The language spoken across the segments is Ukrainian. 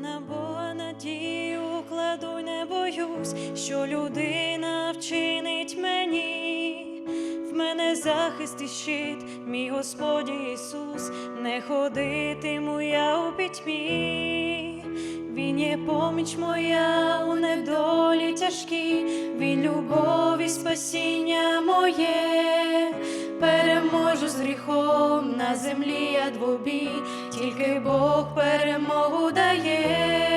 на Бога надію кладу, не боюсь, що людина вчинить мені. В мене захист і щит, мій Господь Ісус, не ходитиму я у пітьмі. Він є поміч моя у недолі тяжкій, він любов і спасіння моє. Переможу з гріхом на землі я двобій, тільки Бог перемогу дає.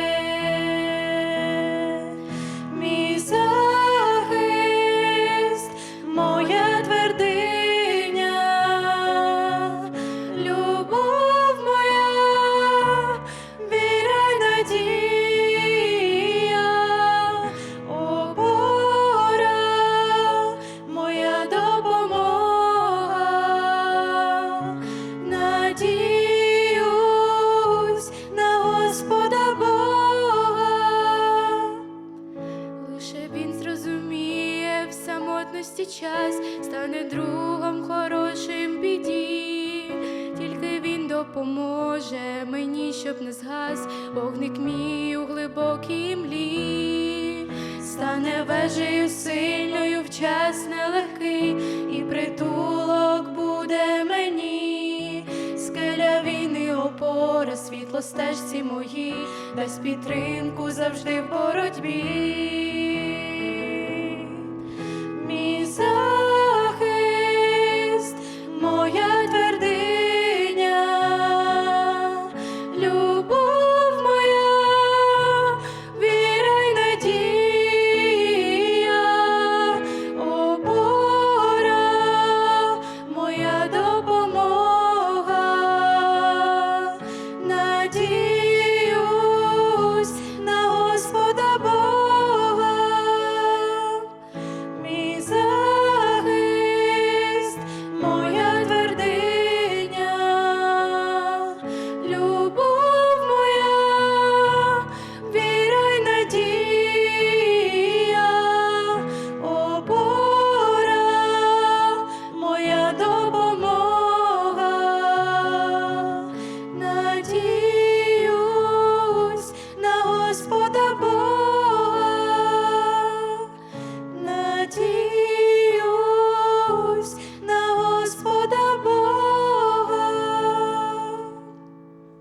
Самотності час, стане другом хорошим біді. Тільки він допоможе мені, щоб не згас вогник мій у глибокій млі. Стане вежею сильною в час нелегкий, і притулок буде мені. Скеля війни, опора, світло стежці мої, дасть підтримку завжди в боротьбі. любов. Господа Бога.